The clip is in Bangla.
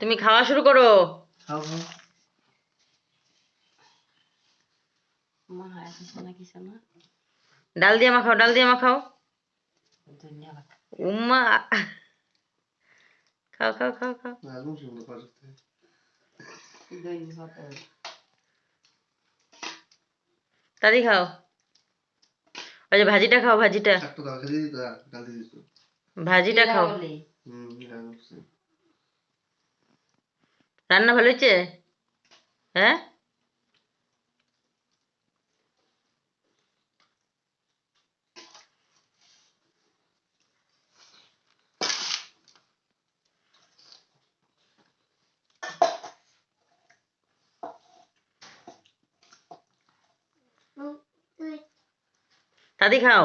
তুমি খাওয়া শুরু করো। ডাল দিয়ে মাখাও ডাল দিয়ে মাখাও উম্মা। খাও খাও খাও খাও। তাড়াতাড়ি খাও। ওই যে ভাজিটা খাও ভাজিটা। ভাজিটা খাও। হুম রান্না ভালো হয়েছে? হ্যাঁ? দাদি খাও?